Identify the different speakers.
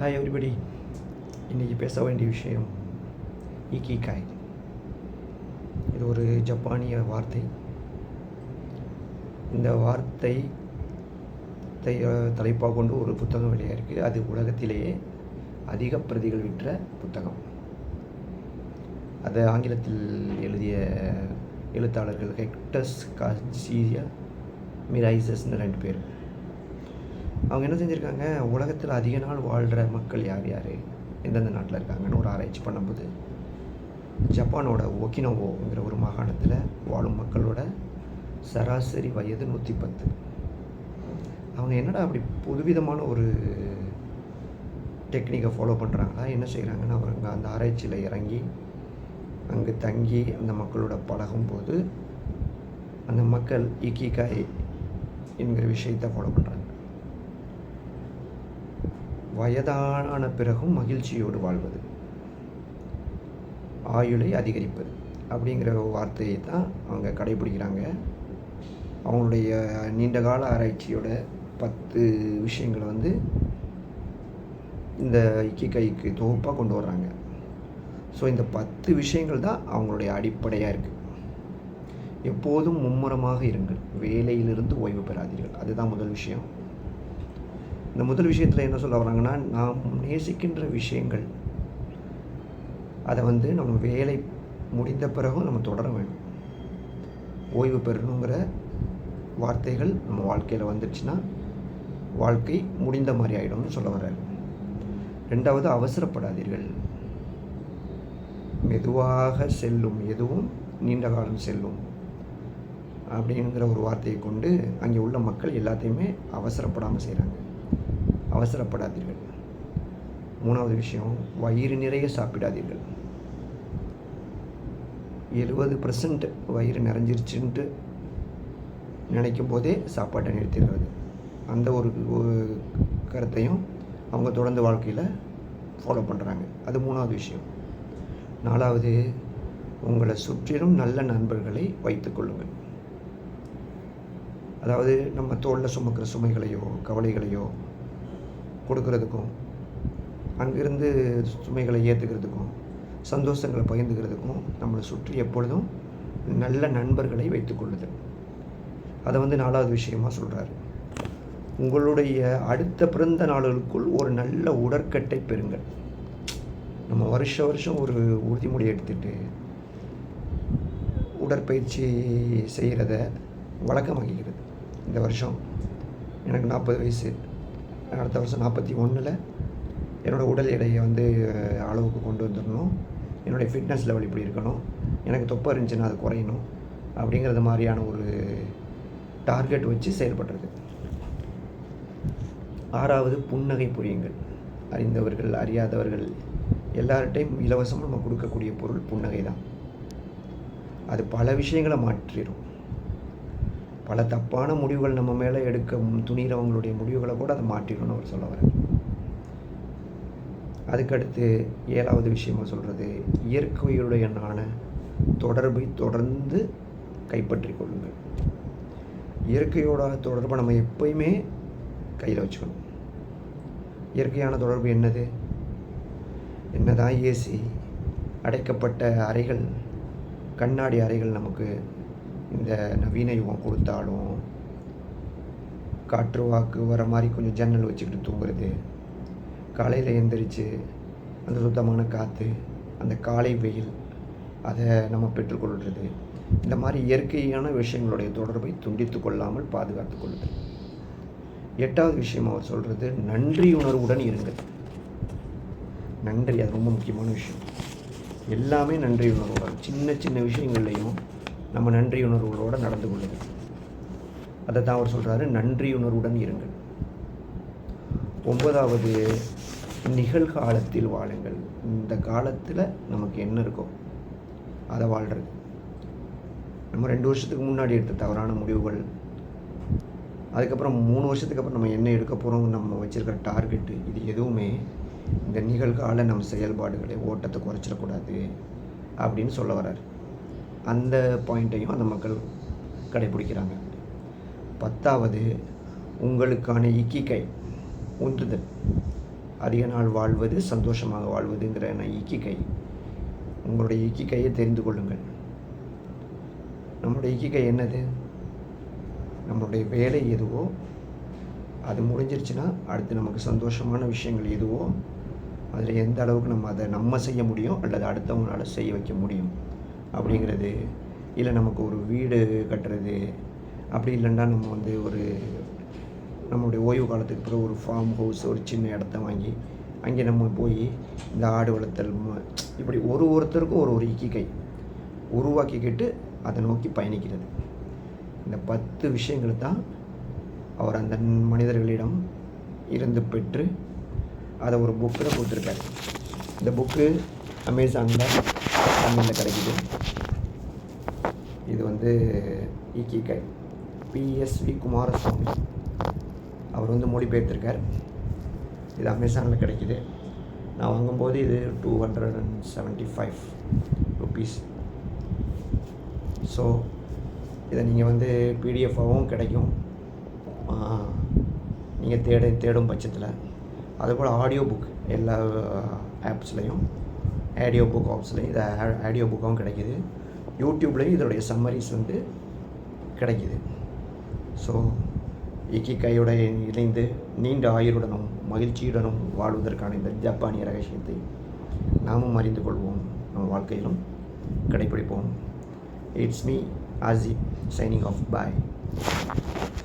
Speaker 1: Hi everybody இன்றைக்கி பேச வேண்டிய விஷயம் இக்கிகாய். இது ஒரு ஜப்பானிய வார்த்தை. இந்த வார்த்தை தலைப்பாக கொண்டு ஒரு புத்தகம் வெளியாயிருக்கு அது உலகத்திலேயே அதிக பிரதிகள் விற்ற புத்தகம். அது ஆங்கிலத்தில் எழுதிய எழுத்தாளர்கள் ஹெக்டஸ் காசியா மிரைசஸ்னு ரெண்டு பேர். அவங்க என்ன செஞ்சுருக்காங்க? உலகத்தில் அதிக நாள் வாழ்கிற மக்கள் யார் யார்? எந்தெந்த நாட்டில் இருக்காங்கன்னு ஒரு ஆராய்ச்சி பண்ணும்போது ஜப்பானோட ஒக்கினோவோங்கிற ஒரு மாகாணத்தில் வாழும் மக்களோட சராசரி வயது நூற்றி பத்து அவங்க என்னடா அப்படி புதுவிதமான ஒரு டெக்னிக்கை ஃபாலோ பண்ணுறாங்களா என்ன செய்கிறாங்கன்னா அவங்க அந்த ஆராய்ச்சியில் இறங்கி அங்கே தங்கி அந்த மக்களோட பழகும்போது அந்த மக்கள் இக்கிகாய் என்கிற விஷயத்தை ஃபாலோ பண்ணுறாங்க வயதான பிறகும் மகிழ்ச்சியோடு வாழ்வது. ஆயுளை அதிகரிப்பது. அப்படிங்கிற வார்த்தையை தான் அவங்க கடைபிடிக்கிறாங்க. அவங்களுடைய நீண்டகால ஆராய்ச்சியோட பத்து விஷயங்களை வந்து இந்த இக்கிகைக்கு தொகுப்பாக கொண்டு வர்றாங்க. ஸோ இந்த பத்து விஷயங்கள் தான் அவங்களுடைய அடிப்படையாக இருக்குது எப்போதும் மும்முரமாக இருங்கள். வேலையிலிருந்து ஓய்வு பெறாதீர்கள். அதுதான் முதல் விஷயம். இந்த முதல் விஷயத்தில் என்ன சொல்ல வராங்கன்னா நாம் நேசிக்கின்ற விஷயங்கள். அதை வந்து நம்ம வேலை முடிந்த பிறகும் நம்ம தொடர வேண்டும். ஓய்வு பெறணுங்கிற வார்த்தைகள் நம்ம வாழ்க்கையில் வந்துடுச்சுன்னா வாழ்க்கை முடிந்த மாதிரி ஆகிடும்னு சொல்ல வர்றாரு. ரெண்டாவது அவசரப்படாதீர்கள். மெதுவாக செல்லும் எதுவும் நீண்ட காலம் செல்லும் அப்படிங்கிற ஒரு வார்த்தையை கொண்டு அங்கே உள்ள மக்கள் எல்லாத்தையுமே அவசரப்படாமல் செய்கிறாங்க அவசரப்படாதீர்கள். மூணாவது விஷயம் வயிறு நிறைய சாப்பிடாதீர்கள். எழுபது பர்சன்ட் வயிறு நிறைஞ்சிருச்சுன்ட்டு நினைக்கும் போதே சாப்பாட்டை நிறுத்திடுறது. அந்த ஒரு ஒரு கருத்தையும் அவங்க தொடர்ந்து வாழ்க்கையில் ஃபாலோ பண்ணுறாங்க அது மூணாவது விஷயம். நாலாவது உங்களை சுற்றிலும் நல்ல நண்பர்களை வைத்துக்கொள்ளுங்கள் அதாவது நம்ம தோளில் சுமக்கிற சுமைகளையோ கவலைகளையோ கொடுக்கறதுக்கும் அங்கிருந்து சுமைகளை ஏற்றுக்கிறதுக்கும் சந்தோஷங்களை பகிர்ந்துக்கிறதுக்கும் நம்மளை சுற்றி எப்பொழுதும் நல்ல நண்பர்களை வைத்துக்கொள்ளுதல் அதை வந்து நாலாவது விஷயமா சொல்கிறாரு உங்களுடைய அடுத்த பிறந்த நாளுக்குள் ஒரு நல்ல உடற்கட்டை பெறுங்கள். நம்ம வருஷ வருஷம் ஒரு உறுதிமொழி எடுத்துட்டு உடற்பயிற்சி செய்கிறத வழக்கமாகிக்கிறது இந்த வருஷம் எனக்கு நாற்பது வயசு. அடுத்த வருஷம் நாற்பத்தி ஒன்றில் என்னோடய உடல் எடையை வந்து அளவுக்கு கொண்டு வந்துடணும். என்னுடைய ஃபிட்னஸ் லெவல் இப்படி இருக்கணும். எனக்கு தொப்பை இருந்துச்சுன்னா அது குறையணும் அப்படிங்கிறது மாதிரியான ஒரு டார்கெட் வச்சு செயல்படுறது ஆறாவது புன்னகை புரியுங்கள். அறிந்தவர்கள் அறியாதவர்கள் எல்லார்ட்டையும் இலவசமாக நம்ம கொடுக்கக்கூடிய பொருள் புன்னகை தான் அது பல விஷயங்களை மாற்றிடும் பல தப்பான முடிவுகள் நம்ம மேலே எடுக்க துணிகிறவங்களுடைய முடிவுகளை கூட அதை மாற்றிடணும்னு அவர் சொல்ல வர்றார். அதுக்கடுத்து ஏழாவது விஷயமா சொல்கிறது இயற்கையுடைய இயற்கையுடையனான தொடர்பை தொடர்ந்து கைப்பற்றி கொள்ளுங்கள். இயற்கையோட தொடர்பை நம்ம எப்பயுமே கையில் வச்சுக்கணும். இயற்கையான தொடர்பு என்னது? என்னதான் ஏசி அடைக்கப்பட்ட அறைகள் கண்ணாடி அறைகள் நமக்கு இந்த நவீன யுகம் கொடுத்தாலும் காற்று வாக்கு வர மாதிரி கொஞ்சம் ஜன்னல் வச்சுக்கிட்டு தூங்குறது. காலையில் எந்திரிச்சு அந்த சுத்தமான காற்று அந்த காலை வெயில் அதை நம்ம பெற்றுக்கொள்கிறது இந்த மாதிரி இயற்கையான விஷயங்களுடைய தொடர்பை துண்டித்து கொள்ளாமல் பாதுகாத்து கொள்ளுதல். எட்டாவது விஷயம் அவர் சொல்கிறது நன்றி உணர்வுடன் இருங்கள். நன்றி அது ரொம்ப முக்கியமான விஷயம். எல்லாமே நன்றி உணர்வுடன் சின்ன சின்ன விஷயங்கள்லையும் நம்ம நன்றி உணர்வுகளோடு நடந்து கொள்ளுது. அதை தான் அவர் சொல்கிறாரு நன்றியுணர்வுடன் இருங்கள். ஒன்பதாவது நிகழ்காலத்தில் வாழுங்கள். இந்த காலத்தில் நமக்கு என்ன இருக்கோ அதை வாழ்கிறது நம்ம ரெண்டு வருஷத்துக்கு முன்னாடி எடுத்த தவறான முடிவுகள். அதுக்கப்புறம் மூணு வருஷத்துக்கு அப்புறம் நம்ம என்ன எடுக்க போகிறோம் நம்ம வச்சுருக்கிற டார்கெட்டு இது எதுவுமே இந்த நிகழ்கால நம்ம செயல்பாடுகளை ஓட்டத்தை குறைச்சிடக்கூடாது அப்படின்னு சொல்ல வர்றாரு. அந்த பாயிண்ட்டையும் அந்த மக்கள் கடைபிடிக்கிறாங்க பத்தாவது உங்களுக்கான இக்கிக்கை உந்துதல். அதிக நாள் வாழ்வது சந்தோஷமாக வாழ்வதுங்கிற நான் இக்கிக்கை. உங்களுடைய இக்கிக்கையை தெரிந்து கொள்ளுங்கள். நம்மளுடைய இக்கிக்கை என்னது? நம்மளுடைய வேலை எதுவோ அது முடிஞ்சிருச்சுன்னா அடுத்து நமக்கு சந்தோஷமான விஷயங்கள் எதுவோ அதில் எந்த அளவுக்கு நம்ம அதை நம்ம செய்ய முடியும் அல்லது அடுத்தவங்களால செய்ய வைக்க முடியும். அப்படிங்கிறது. இல்லை நமக்கு ஒரு வீடு கட்டுறது. அப்படி இல்லைன்னா நம்ம வந்து ஒரு நம்மளுடைய ஓய்வு காலத்துக்கு பிறகு ஒரு ஃபார்ம் ஹவுஸ் ஒரு சின்ன இடத்த வாங்கி அங்கே நம்ம போய் இந்த ஆடு வளர்த்தல் இப்படி ஒரு ஒருத்தருக்கும் ஒரு ஒரு இக்கிகை உருவாக்கிக்கிட்டு அதை நோக்கி பயணிக்கிறது. இந்த பத்து விஷயங்கள் தான் அவர் அந்த மனிதர்களிடம் இருந்து பெற்று அதை ஒரு புக்கில் கொடுத்துருக்காரு. இந்த புக்கு அமேசானில் தமிழில் கிடைக்குது. இது வந்து இக்கிகை பிஎஸ்வி குமாரசுவாமி அவர் வந்து மொழிபெயர்த்திருக்கார். இது அமேசானில் கிடைக்குது. நான் வாங்கும்போது இது two hundred and seventy five rupees so இதை நீங்கள் வந்து பிடிஎஃபாகவும் கிடைக்கும். நீங்கள் தேட தேடும் பட்சத்தில். அதுபோல் ஆடியோ புக் எல்லா ஆப்ஸ்லேயும் ஆடியோ புக் ஆப்ஸ்லேயும் இது ஆடியோ புக்காகவும் கிடைக்கிது. யூடியூப்லேயும் இதோடைய சம்மரிஸ் வந்து கிடைக்கிது. ஸோ இக்கிகையோட இணைந்து நீண்ட ஆயுளுடனும் மகிழ்ச்சியுடனும் வாழ்வதற்கான இந்த ஜப்பானிய ரகசியத்தை நாமும் அறிந்து கொள்வோம். நம் வாழ்க்கையிலும் கடைப்பிடிப்போம். It's me Aasi signing off bye